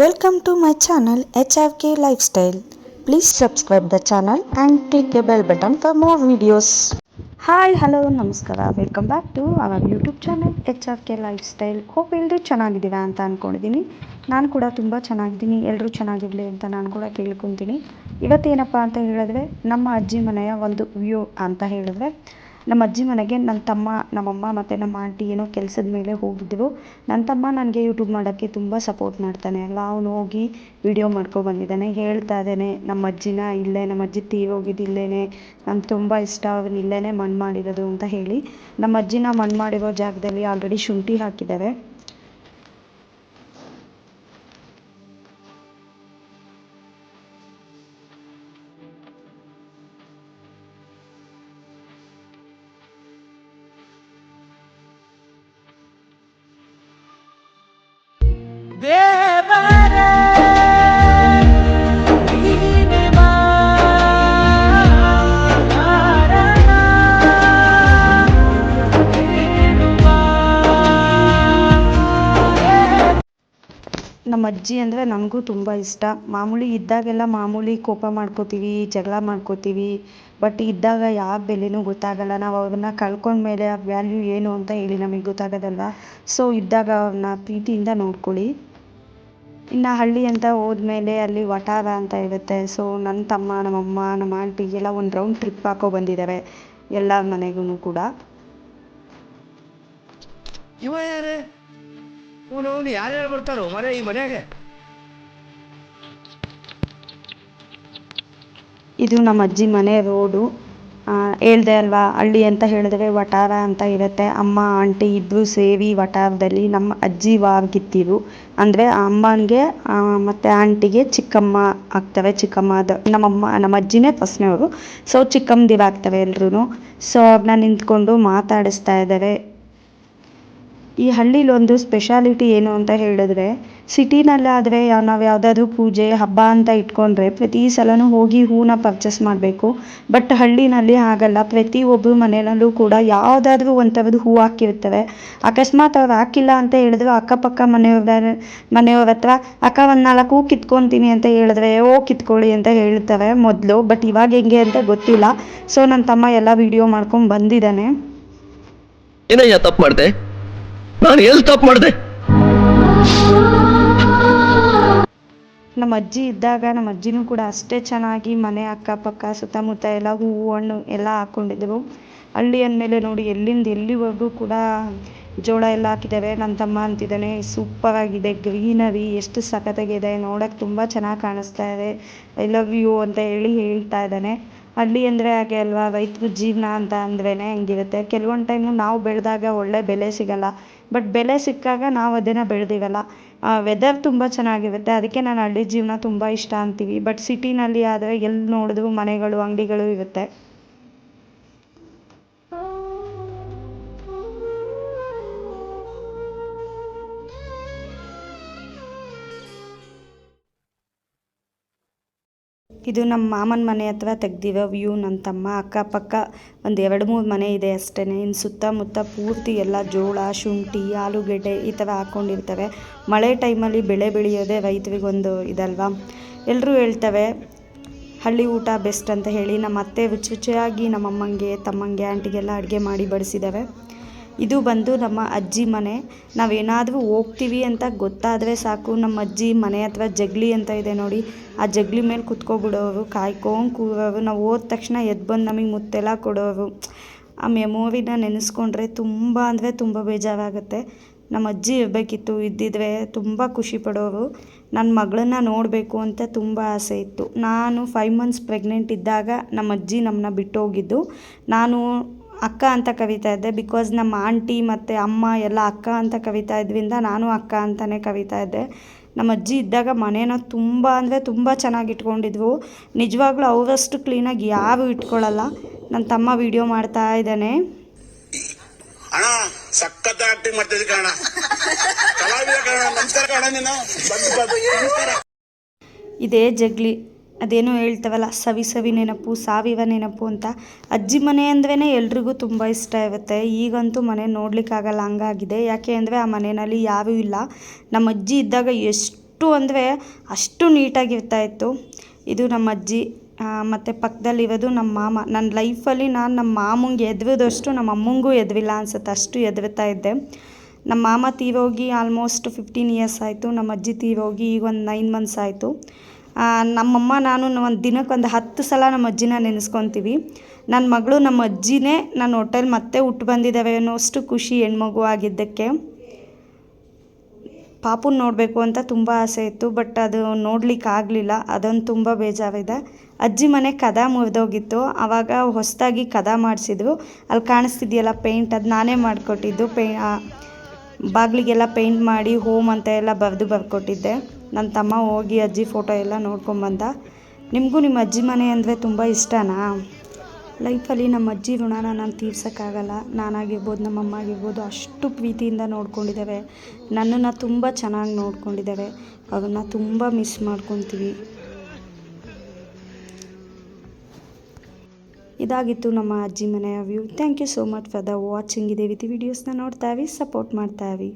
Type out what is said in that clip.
Welcome to my channel HFK Lifestyle. Please subscribe the channel and click the bell button for more videos. Hi hello ನಮಸ್ಕಾರ. Welcome back to our YouTube channel H R K lifestyle hope ಎಲ್ಲರೂ ಚೆನ್ನಾಗಿದ್ದೀರಾ ಅಂತ ಅಂದ್ಕೊಂಡಿದ್ದೀನಿ ನಾನು ಕೂಡ ತುಂಬ ಚೆನ್ನಾಗಿದ್ದೀನಿ. ಎಲ್ಲರೂ ಚೆನ್ನಾಗಿರಲಿ ಅಂತ ನಾನು ಕೂಡ ಕೇಳ್ಕೊತೀನಿ. ಇವತ್ತೇನಪ್ಪ ಅಂತ ಹೇಳಿದ್ರೆ, ನಮ್ಮ ಅಜ್ಜಿ ಮನೆಯ ಒಂದು ವ್ಯೂ ಅಂತ ಹೇಳಿದ್ರೆ ನಮ್ಮ ಅಜ್ಜಿ ಮನೆಗೆ ನನ್ನ ತಮ್ಮ, ನಮ್ಮಮ್ಮ ಮತ್ತು ನಮ್ಮ ಆಂಟಿ ಏನೋ ಕೆಲ್ಸದ ಮೇಲೆ ಹೋಗಿದ್ದರು ನನ್ನ ತಮ್ಮ ನನಗೆ ಯೂಟ್ಯೂಬ್ ಮಾಡೋಕ್ಕೆ ತುಂಬ ಸಪೋರ್ಟ್ ಮಾಡ್ತಾನೆ. ಅಲ್ಲ, ಅವನು ಹೋಗಿ ವಿಡಿಯೋ ಮಾಡ್ಕೊ ಬಂದಿದ್ದಾನೆ. ಹೇಳ್ತಾ ಇದ್ದಾನೆ, ನಮ್ಮ ಅಜ್ಜಿನ ಇಲ್ಲೇ, ನಮ್ಮ ಅಜ್ಜಿ ತೀರೋಗಿದ್ದು ಇಲ್ಲೇ ನಂಗೆ ತುಂಬ ಇಷ್ಟ, ಅವನು ಇಲ್ಲೇ ಮಣ್ಣು ಮಾಡಿರೋದು ಅಂತ ಹೇಳಿ. ನಮ್ಮ ಅಜ್ಜಿನ ಮಣ್ಣು ಮಾಡಿರೋ ಜಾಗದಲ್ಲಿ ಆಲ್ರೆಡಿ ಶುಂಠಿ ಹಾಕಿದ್ದಾರೆ. ನಮ್ಮ ಅಜ್ಜಿ ಅಂದರೆ ನನಗೂ ತುಂಬ ಇಷ್ಟ. ಮಾಮೂಲಿ ಇದ್ದಾಗೆಲ್ಲ ಮಾಮೂಲಿ ಕೋಪ ಮಾಡ್ಕೋತೀವಿ, ಜಗಳ ಮಾಡ್ಕೋತೀವಿ. ಬಟ್ ಇದ್ದಾಗ ಯಾವ ಬೆಲೆನೂ ಗೊತ್ತಾಗಲ್ಲ. ನಾವು ಅವ್ರನ್ನ ಕಳ್ಕೊಂಡ್ಮೇಲೆ ಆ ವ್ಯಾಲ್ಯೂ ಏನು ಅಂತ ಹೇಳಿ ನಮಗೆ ಗೊತ್ತಾಗೋದಲ್ವ? ಸೊ ಇದ್ದಾಗ ಅವ್ರನ್ನ ಪ್ರೀತಿಯಿಂದ ನೋಡ್ಕೊಳ್ಳಿ. ಇನ್ನು ಹಳ್ಳಿ ಅಂತ ಹೋದ್ಮೇಲೆ ಅಲ್ಲಿ ವಠಾರ ಅಂತ ಇರುತ್ತೆ. ಸೊ ನನ್ನ ತಮ್ಮ ನಮ್ಮಮ್ಮ ನಮ್ಮ ಆಂಟಿ ಎಲ್ಲ ಒಂದು ರೌಂಡ್ ಟ್ರಿಪ್ ಹಾಕೋ ಬಂದಿದ್ದಾರೆ ಎಲ್ಲ ಮನೆಗೂ ಕೂಡ. ಇವ ಯಾರೇ? ಇವನು ಯಾರ್ಯಾರು ಬರ್ತಾರೋ ಮನೆ ಈ ಮನೆಗೆ. ಇದು ನಮ್ಮ ಅಜ್ಜಿ ಮನೆ ರೋಡು. ಹೇಳ್ದೆ ಅಲ್ವಾ, ಹಳ್ಳಿ ಅಂತ ಹೇಳಿದ್ರೆ ವಟಾರ ಅಂತ ಇರುತ್ತೆ. ಅಮ್ಮ, ಆಂಟಿ ಇಬ್ಬರು ಸೇರಿ ವಟಾರದಲ್ಲಿ ನಮ್ಮ ಅಜ್ಜಿ ವಾರ್ಗಿತ್ತಿರು ಅಂದರೆ ಅಮ್ಮನಿಗೆ ಮತ್ತು ಆಂಟಿಗೆ ಚಿಕ್ಕಮ್ಮ ಆಗ್ತವೆ ಚಿಕ್ಕಮ್ಮ ಅದು ನಮ್ಮಮ್ಮ, ನಮ್ಮ ಅಜ್ಜಿನೇ ಫಸ್ಟ್ನೇವರು. ಸೊ ಚಿಕ್ಕಮ್ಮದಿರು ಆಗ್ತವೆ ಎಲ್ರೂ ಸೊ ಅವ್ರನ್ನ ನಿಂತ್ಕೊಂಡು ಮಾತಾಡಿಸ್ತಾ ಇದ್ದಾರೆ ಈ ಹಳ್ಳಿಲೊಂದು ಸ್ಪೆಷಾಲಿಟಿ ಏನು ಅಂತ ಹೇಳಿದ್ರೆ ಸಿಟಿನಲ್ಲಾದರೆ ನಾವು ಯಾವುದಾದ್ರೂ ಪೂಜೆ, ಹಬ್ಬ ಅಂತ ಇಟ್ಕೊಂಡ್ರೆ ಪ್ರತಿ ಸಲನೂ ಹೋಗಿ ಹೂವನ್ನ ಪರ್ಚೇಸ್ ಮಾಡಬೇಕು. ಬಟ್ ಹಳ್ಳಿನಲ್ಲಿ ಹಾಗಲ್ಲ ಪ್ರತಿಯೊಬ್ಬರು ಮನೆಯಲ್ಲೂ ಕೂಡ ಯಾವುದಾದ್ರೂ ಒಂದು ಥರದ್ದು ಹೂ ಹಾಕಿರ್ತವೆ ಅಕಸ್ಮಾತ್ ಅವ್ರು ಹಾಕಿಲ್ಲ ಅಂತ ಹೇಳಿದ್ರು, ಅಕ್ಕಪಕ್ಕ ಮನೆಯವ್ರ ಮನೆಯವ್ರ ಹತ್ರ, ಅಕ್ಕ ಒಂದು ನಾಲ್ಕು ಹೂ ಕಿತ್ಕೊತೀನಿ ಅಂತ ಹೇಳಿದ್ರೆ, ಓ ಕಿತ್ಕೊಳ್ಳಿ ಅಂತ ಹೇಳ್ತಾರೆ ಮೊದಲು ಬಟ್ ಇವಾಗ ಹೆಂಗೆ ಅಂತ ಗೊತ್ತಿಲ್ಲ. ಸೊ ನನ್ನ ತಮ್ಮ ಎಲ್ಲ ವಿಡಿಯೋ ಮಾಡ್ಕೊಂಡು ಬಂದಿದ್ದಾನೆ. ಏನಯ್ಯ ತಪ್ಪು ಮಾಡಿದೆ? ನಾನು ಎಲ್ಲಿ ತಪ್ಪು ಮಾಡಿದೆ? ನಮ್ಮ ಅಜ್ಜಿ ಇದ್ದಾಗ, ನಮ್ಮ ಅಜ್ಜಿನೂ ಕೂಡ ಅಷ್ಟೇ ಚೆನ್ನಾಗಿ ಮನೆ ಅಕ್ಕಪಕ್ಕ, ಸುತ್ತಮುತ್ತ ಎಲ್ಲ ಹೂವು, ಹಣ್ಣು ಎಲ್ಲ ಹಾಕ್ಕೊಂಡಿದ್ದೆವು ಹಳ್ಳಿ ಅಂದಮೇಲೆ ನೋಡಿ, ಎಲ್ಲಿಂದ ಎಲ್ಲಿವರೆಗೂ ಕೂಡ ಜೋಳ ಎಲ್ಲ ಹಾಕಿದ್ದಾರೆ. ನನ್ನ ತಮ್ಮ ಅಂತಿದ್ದಾನೆ, ಸೂಪರ್ ಆಗಿದೆ, ಗ್ರೀನರಿ, ಎಷ್ಟು ಸಖತ್ತಾಗಿದೆ ನೋಡೋಕ್ಕೆ ತುಂಬ ಚೆನ್ನಾಗಿ ಕಾಣಿಸ್ತಾ ಇದೆ. ಐ ಲವ್ ಯು ಅಂತ ಹೇಳಿ ಹೇಳ್ತಾ ಇದ್ದಾನೆ. ಹಳ್ಳಿ ಅಂದರೆ ಹಾಗೆ ಅಲ್ವಾ? ರೈತರ ಜೀವನ ಅಂತ ಅಂದ್ರೇ ಹಂಗಿರುತ್ತೆ. ಕೆಲ್ವೊಂದು ಟೈಮು ನಾವು ಬೆಳೆದಾಗ ಒಳ್ಳೆ ಬೆಲೆ ಸಿಗಲ್ಲ. ಬಟ್ ಬೆಲೆ ಸಿಕ್ಕಾಗ ನಾವು ಅದನ್ನು ಬೆಳೆದಿವಲ್ಲ. ವೆದರ್ ತುಂಬ ಚೆನ್ನಾಗಿರುತ್ತೆ. ಅದಕ್ಕೆ ನಾನು ಹಳ್ಳಿ ಜೀವನ ತುಂಬ ಇಷ್ಟ ಅಂತೀವಿ. ಬಟ್ ಸಿಟಿನಲ್ಲಿ ಆದರೆ ಎಲ್ಲಿ ನೋಡಿದ್ರು ಮನೆಗಳು, ಅಂಗಡಿಗಳು ಇರುತ್ತೆ. ಇದು ನಮ್ಮ ಮಾಮನ ಮನೆ ಹತ್ರ ತೆಗ್ದಿರೋ ವ್ಯೂ ನನ್ನ ತಮ್ಮ ಅಕ್ಕಪಕ್ಕ ಒಂದು ಎರಡು ಮೂರು ಮನೆ ಇದೆ ಅಷ್ಟೇ ಇನ್ನು ಸುತ್ತಮುತ್ತ ಪೂರ್ತಿ ಎಲ್ಲ ಜೋಳ, ಶುಂಠಿ, ಆಲೂಗೆಡ್ಡೆ ಈ ಥರ ಹಾಕ್ಕೊಂಡಿರ್ತವೆ ಮಳೆ ಟೈಮಲ್ಲಿ ಬೆಳೆ ಬೆಳೆಯೋದೇ ರೈತರಿಗೊಂದು ಇದಲ್ವಾ? ಎಲ್ಲರೂ ಹೇಳ್ತವೆ, ಹಳ್ಳಿ ಊಟ ಬೆಸ್ಟ್ ಅಂತ ಹೇಳಿ. ನಮ್ಮ ಅತ್ತೆ ರುಚಿ ರುಚಿಯಾಗಿ ನಮ್ಮ ಅಮ್ಮಂಗೆ ತಮ್ಮಂಗೆ, ಆಂಟಿಗೆಲ್ಲ ಅಡುಗೆ ಮಾಡಿ ಬಡಿಸಿದ್ದಾವೆ ಇದು ಬಂದು ನಮ್ಮ ಅಜ್ಜಿ ಮನೆ. ನಾವೇನಾದರೂ ಹೋಗ್ತೀವಿ ಅಂತ ಗೊತ್ತಾದರೆ ಸಾಕು. ನಮ್ಮ ಅಜ್ಜಿ ಮನೆ ಹತ್ರ ಜಗಲಿ ಅಂತ ಇದೆ ನೋಡಿ. ಆ ಜಗಲಿ ಮೇಲೆ ಕುತ್ಕೊಬಿಡೋರು, ಕಾಯ್ಕೊಂಡು ಕೂರೋರು. ನಾವು ಹೋದ ತಕ್ಷಣ ಎದ್ದು ಬಂದು ನಮಗೆ ಮುತ್ತೆಲ್ಲ ಕೊಡೋರು. ಆ ಮೆಮೊರಿನ ನೆನೆಸ್ಕೊಂಡ್ರೆ ತುಂಬ ಅಂದರೆ ತುಂಬ ಬೇಜಾರಾಗುತ್ತೆ. ನಮ್ಮ ಅಜ್ಜಿ ಇರಬೇಕಿತ್ತು, ಇದ್ದಿದ್ರೆ ತುಂಬ ಖುಷಿ ಪಡೋರು. ನನ್ನ ಮಗಳನ್ನ ನೋಡಬೇಕು ಅಂತ ತುಂಬ ಆಸೆ ಇತ್ತು. ನಾನು ಫೈವ್ ಮಂತ್ಸ್ ಪ್ರೆಗ್ನೆಂಟ್ ಇದ್ದಾಗ ನಮ್ಮ ಅಜ್ಜಿ ನಮ್ಮನ್ನ ಬಿಟ್ಟು ಹೋಗಿದ್ದು ನಾನು ಅಕ್ಕ ಅಂತ ಕವಿತಾ ಇದ್ದೆ. ಬಿಕಾಸ್ ನಮ್ಮ ಆಂಟಿ ಮತ್ತು ಅಮ್ಮ ಎಲ್ಲ ಅಕ್ಕ ಅಂತ ಕವಿತಾ ಇದ್ರಿಂದ ನಾನು ಅಕ್ಕ ಅಂತಲೇ ಕವಿತಾ ಇದ್ದೆ. ನಮ್ಮ ಅಜ್ಜಿ ಇದ್ದಾಗ ಮನೇನ ತುಂಬ ಅಂದರೆ ತುಂಬ ಚೆನ್ನಾಗಿ ಇಟ್ಕೊಂಡಿದ್ವು. ನಿಜವಾಗ್ಲೂ ಅವರಷ್ಟು ಕ್ಲೀನಾಗಿ ಯಾರು ಇಟ್ಕೊಳ್ಳಲ್ಲ. ನನ್ನ ತಮ್ಮ ವೀಡಿಯೋ ಮಾಡ್ತಾ ಇದ್ದಾನೆ. ಅಣ್ಣ ಸಖತ್ ಆಕ್ಟಿಂಗ್ ಮಾಡ್ತಿದ್ದೆ ಕಣ ಕಲಾವಿದ ಕಣ ನಮಸ್ಕಾರ ಕಣ ನೀನು. ಬಂದು ಬಂದು. ನಮಸ್ಕಾರ. ಇದೇ ಜಗ್ಲಿ. ಅದೇನೋ ಹೇಳ್ತೇವಲ್ಲ, ಸವಿ ಸವಿ ನೆನಪು, ಸಾವಿವ ನೆನಪು ಅಂತ. ಅಜ್ಜಿ ಮನೆ ಅಂದ್ರೇ ಎಲ್ರಿಗೂ ತುಂಬ ಇಷ್ಟ ಇರುತ್ತೆ. ಈಗಂತೂ ಮನೆ ನೋಡ್ಲಿಕ್ಕಾಗಲ್ಲ, ಹಂಗಾಗಿದೆ. ಯಾಕೆ ಅಂದರೆ ಆ ಮನೆಯಲ್ಲಿ ಯಾರೂ ಇಲ್ಲ. ನಮ್ಮ ಅಜ್ಜಿ ಇದ್ದಾಗ ಎಷ್ಟು ಅಂದರೆ ಅಷ್ಟು ನೀಟಾಗಿರ್ತಾ ಇತ್ತು. ಇದು ನಮ್ಮ ಅಜ್ಜಿ ಮತ್ತು ಪಕ್ಕದಲ್ಲಿರೋದು ನಮ್ಮ ಮಾಮ. ನನ್ನ ಲೈಫಲ್ಲಿ ನಾನು ನಮ್ಮ ಮಾಮಂಗೆ ಎದ್ವಿದಷ್ಟು ನಮ್ಮ ಅಮ್ಮಂಗೂ ಎದ್ವಿಲ್ಲ ಅನ್ಸುತ್ತೆ. ಅಷ್ಟು ಎದ್ವಿತಾ ಇದ್ದೆ. ನಮ್ಮ ಮಾಮ ತೀರೋಗಿ ಆಲ್ಮೋಸ್ಟ್ ಫಿಫ್ಟೀನ್ ಇಯರ್ಸ್ ಆಯಿತು. ನಮ್ಮ ಅಜ್ಜಿ ತೀರೋಗಿ ಈಗ ಒಂದು ನೈನ್ ಮಂತ್ಸ್ ಆಯಿತು. ನಮ್ಮಮ್ಮ ನಾನು ಒಂದು ದಿನಕ್ಕೆ ಒಂದು ಹತ್ತು ಸಲ ನಮ್ಮ ಅಜ್ಜಿನ ನೆನೆಸ್ಕೊತೀವಿ. ನನ್ನ ಮಗಳು ನಮ್ಮ ಅಜ್ಜಿನೇ ನನ್ನ ಹೋಟೆಲ್ ಮತ್ತೆ ಹುಟ್ಟು ಬಂದಿದ್ದಾವೆ ಅನ್ನೋಷ್ಟು ಖುಷಿ ಹೆಣ್ಮಗು ಆಗಿದ್ದಕ್ಕೆ. ಪಾಪುನ ನೋಡಬೇಕು ಅಂತ ತುಂಬ ಆಸೆ ಇತ್ತು, ಬಟ್ ಅದು ನೋಡ್ಲಿಕ್ಕೆ ಆಗಲಿಲ್ಲ. ಅದೊಂದು ತುಂಬ ಬೇಜಾರಿದೆ. ಅಜ್ಜಿ ಮನೆ ಕದ ಮುರಿದೋಗಿತ್ತು. ಆವಾಗ ಹೊಸದಾಗಿ ಕದ ಮಾಡಿಸಿದ್ರು. ಅಲ್ಲಿ ಕಾಣಿಸ್ತಿದೆಯಲ್ಲ ಪೇಂಟ್ ಅದು ನಾನೇ ಮಾಡಿಕೊಟ್ಟಿದ್ದು. ಪೇ ಬಾಗಿಲಿಗೆಲ್ಲ ಪೇಂಟ್ ಮಾಡಿ ಹೋಮ್ ಅಂತ ಎಲ್ಲ ಬರೆದು ಬರ್ಕೊಟ್ಟಿದ್ದೆ. ನನ್ನ ತಮ್ಮ ಹೋಗಿ ಅಜ್ಜಿ ಫೋಟೋ ಎಲ್ಲ ನೋಡ್ಕೊಂಬಂದ, ನಿಮಗೂ ನಿಮ್ಮ ಅಜ್ಜಿ ಮನೆ ಅಂದರೆ ತುಂಬ ಇಷ್ಟನಾ? ಲೈಫಲ್ಲಿ ನಮ್ಮ ಅಜ್ಜಿ ಋಣನ ನಾನು ತೀರ್ಸೋಕ್ಕಾಗಲ್ಲ. ನಾನಾಗಿರ್ಬೋದು, ನಮ್ಮ ಅಮ್ಮ ಆಗಿರ್ಬೋದು, ಅಷ್ಟು ಪ್ರೀತಿಯಿಂದ ನೋಡ್ಕೊಂಡಿದ್ದಾವೆ. ನನ್ನನ್ನು ತುಂಬ ಚೆನ್ನಾಗಿ ನೋಡ್ಕೊಂಡಿದ್ದಾವೆ. ಅವ್ರನ್ನ ತುಂಬ ಮಿಸ್ ಮಾಡ್ಕೊತೀವಿ. ಇದಾಗಿತ್ತು ನಮ್ಮ ಅಜ್ಜಿ ಮನೆಯ view thank you so much for the watching ಇದೇ ರೀತಿ ವೀಡಿಯೋಸ್ನ ನೋಡ್ತಾವಿ ಸಪೋರ್ಟ್ ಮಾಡ್ತಾವಿ